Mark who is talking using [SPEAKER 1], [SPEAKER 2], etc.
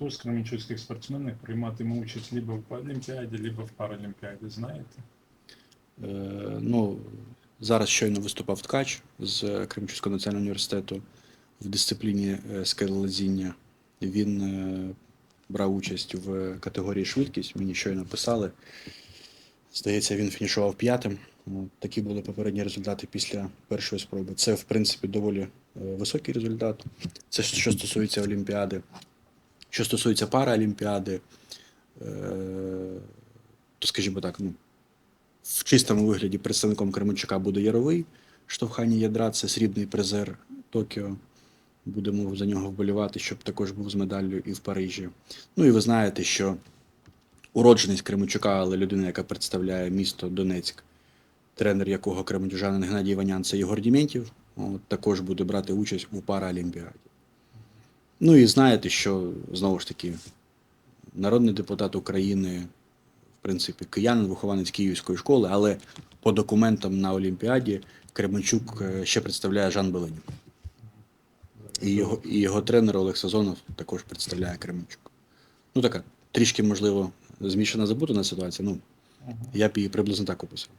[SPEAKER 1] хто з кременчуцьких спортсменів прийматиме участь либо в Олімпіаді, либо в Паралімпіаді, знаєте?
[SPEAKER 2] Е, ну, зараз щойно виступав ткач з Кременчуцького національного університету в дисципліні е, скелелазіння. Він е, брав участь в категорії швидкість. Мені щойно писали. Здається, він фінішував п'ятим. Такі були попередні результати після першої спроби. Це, в принципі, доволі е, високий результат. Це що стосується Олімпіади. Що стосується Параолімпіади, е, то, скажімо так, ну, в чистому вигляді представником Кременчука буде Яровий. Штовхання ядра це срібний призер Токіо. Будемо за нього вболівати, щоб також був з медаллю і в Парижі. Ну і ви знаєте, що уродженець Кременчука, але людина, яка представляє місто Донецьк, тренер якого кременчужанин Геннадій Ванян, це Єгор Дімєнтів, також буде брати участь у Параолімпіаді. Ну і знаєте, що знову ж таки народний депутат України, в принципі, киянин, вихованець Київської школи, але по документам на Олімпіаді Кременчук е, ще представляє Жан Беленюк. І його, і його тренер Олег Сазонов також представляє Кременчук. Ну, така трішки, можливо, змішана забутана ситуація. Ну, я б її приблизно так описав.